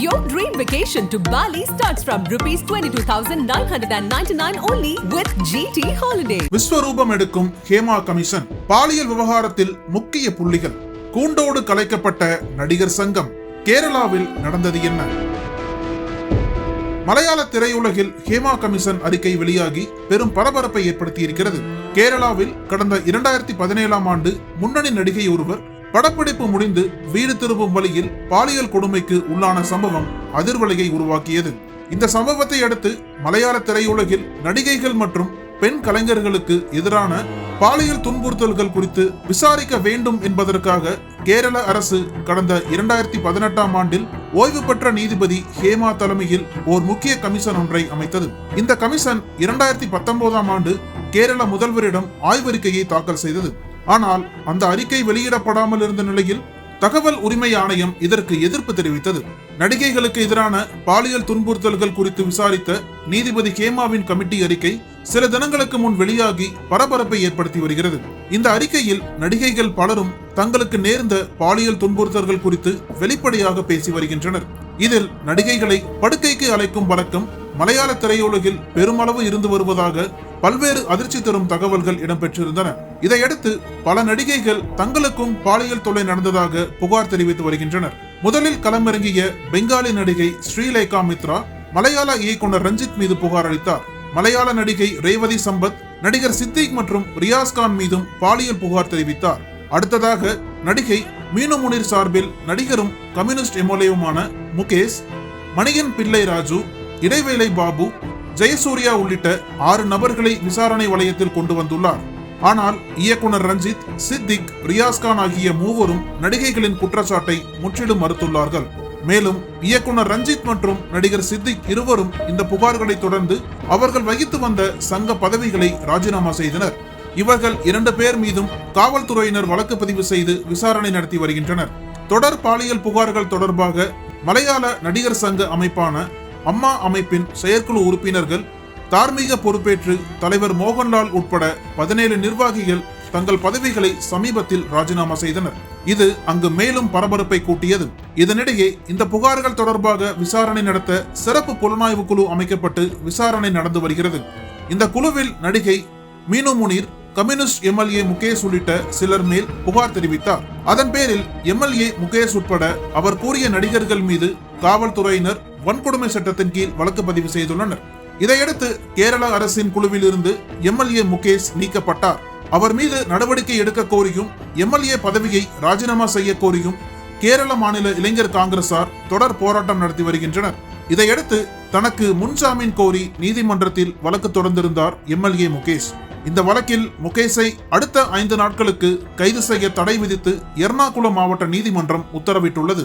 Your dream vacation to Bali starts from rupees 22,999 only with GT Holiday. விஸ்வரூபம் எடுக்கும் Hema commission பாலியல் விவகாரத்தில் முக்கிய புள்ளிகள். கூண்டோடு கலைக்கப்பட்ட நடிகர் சங்கம் கேரளாவில் நடந்தது என்ன? மலையாள திரையுலகில் ஹேமா கமிஷன் அறிக்கை வெளியாகி பெரும் பரபரப்பை ஏற்படுத்தியிருக்கிறது. கேரளாவில் கடந்த இரண்டாயிரத்தி பதினேழாம் ஆண்டு முன்னணி நடிகை ஒருவர் படப்பிடிப்பு முடிந்து வீடு திரும்பும் வழியில் பாலியல் கொடுமைக்கு உள்ளான சம்பவம் அதிர்வலையை உருவாக்கியது. இந்த சம்பவத்தை அடுத்து மலையாள திரையுலகில் நடிகைகள் மற்றும் பெண் கலைஞர்களுக்கு எதிரான பாலியல் துன்புறுத்தல்கள் குறித்து விசாரிக்க வேண்டும் என்பதற்காக கேரள அரசு கடந்த இரண்டாயிரத்தி பதினெட்டாம் ஆண்டில் ஓய்வு பெற்ற நீதிபதி ஹேமா தலைமையில் ஓர் முக்கிய கமிஷன் ஒன்றை அமைத்தது. இந்த கமிஷன் இரண்டாயிரத்தி பத்தொன்பதாம் ஆண்டு கேரள முதல்வரிடம் ஆய்வறிக்கையை தாக்கல் செய்தது. ஆனால் அந்த அறிக்கை வெளியிடப்படாமல் இருந்த நிலையில் தகவல் உரிமை ஆணையம் இதற்கு எதிர்ப்பு தெரிவித்தது. நடிகைகளுக்கு எதிரான பாலியல் துன்புறுத்தல்கள் குறித்து விசாரித்த நீதிபதி கேமாவின் கமிட்டி அறிக்கை சில தினங்களுக்கு முன் வெளியாகி பரபரப்பை ஏற்படுத்தி வருகிறது. இந்த அறிக்கையில் நடிகைகள் பலரும் தங்களுக்கு நேர்ந்த பாலியல் துன்புறுத்தல்கள் குறித்து வெளிப்படையாக பேசி வருகின்றனர். இதில் நடிகைகளை படுக்கைக்கு அழைக்கும் வழக்கம் மலையாள திரையுலகில் பெருமளவு இருந்து வருவதாக பல்வேறு அதிர்ச்சி தரும் தகவல்கள் இடம்பெற்றிருந்தன. இதையடுத்து பல நடிகைகள் தங்களுக்கும் பாலியல் தொல்லை நடந்ததாக புகார் தெரிவித்து வருகின்றனர். முதலில் களமிறங்கிய பெங்காலி நடிகை ஸ்ரீலேகா மித்ரா மலையாள இயக்குனர் ரஞ்சித் மீது புகார் அளித்தார். மலையாள நடிகை ரேவதி சம்பத் நடிகர் சித்திக் மற்றும் ரியாஸ் கான் மீதும் பாலியல் புகார் தெரிவித்தார். அடுத்ததாக நடிகை மீனு முனிர் சார்பில் நடிகரும் கம்யூனிஸ்ட் எம்எல்ஏவுமான முகேஷ் மணியன் பிள்ளை ராஜு இடைவேளை பாபு ஜெயசூர்யா உள்ளிட்ட ஆறு நபர்களை விசாரணை வளையத்தில் கொண்டு வந்துள்ளார். ஆனால் இயக்குனர் ரஞ்சித் சித்திக் ரியாஸ்கான் ஆகிய மூவரும் நடிகைகளின் குற்றச்சாட்டை முற்றிலும் மறுத்துள்ளார்கள். மேலும் இயக்குனர் ரஞ்சித் மற்றும் நடிகர் சித்திக் இருவரும் இந்த புகார்களை தொடர்ந்து அவர்கள் வகித்து வந்த சங்க பதவிகளை ராஜினாமா செய்தனர். இவர்கள் இரண்டு பேர் மீதும் காவல்துறையினர் வழக்கு பதிவு செய்து விசாரணை நடத்தி வருகின்றனர். தொடர் பாலியல் புகார்கள் தொடர்பாக மலையாள நடிகர் சங்க அமைப்பான அம்மா அமைப்பின் செயற்குழு உறுப்பினர்கள் தார்மீக பொறுப்பேற்று தலைவர் மோகன்லால் உட்பட பதினேழு நிர்வாகிகள் தங்கள் பதவிகளை சமீபத்தில் ராஜினாமா செய்தனர். இது அங்கு மேலும் பரபரப்பை கூட்டியது. இதனிடையே இந்த புகார்கள் தொடர்பாக விசாரணை நடத்த சிறப்பு புலனாய்வு குழு அமைக்கப்பட்டு விசாரணை நடந்து வருகிறது. இந்த குழுவில் நடிகை மீனு முனீர் கம்யூனிஸ்ட் எம்எல்ஏ முகேஷ் உள்ளிட்ட சிலர் மேல் புகார் தெரிவித்தார். அதன் பேரில் எம்எல்ஏ முகேஷ் உட்பட அவர் கூறிய நடிகர்கள் மீது காவல்துறையினர் வன்கொடுமை சட்டத்தின் கீழ் வழக்கு பதிவு செய்துள்ளனர். இதையடுத்து கேரள அரசின் குழுவில் இருந்து எம்எல்ஏ முகேஷ் நீக்கப்பட்டார். அவர் மீது நடவடிக்கை எடுக்க கோரியும் எம்எல்ஏ பதவியை ராஜினாமா செய்ய கோரியும் கேரள மாநில இளைஞர் காங்கிரசார் தொடர் போராட்டம் நடத்தி வருகின்றனர். இதையடுத்து தனக்கு முன்ஜாமீன் கோரி நீதிமன்றத்தில் வழக்கு தொடர்ந்திருந்தார் எம்எல்ஏ முகேஷ். இந்த வழக்கில் முகேஷை அடுத்த ஐந்து நாட்களுக்கு கைது செய்ய தடை விதித்து எர்ணாகுளம் மாவட்ட நீதிமன்றம் உத்தரவிட்டுள்ளது.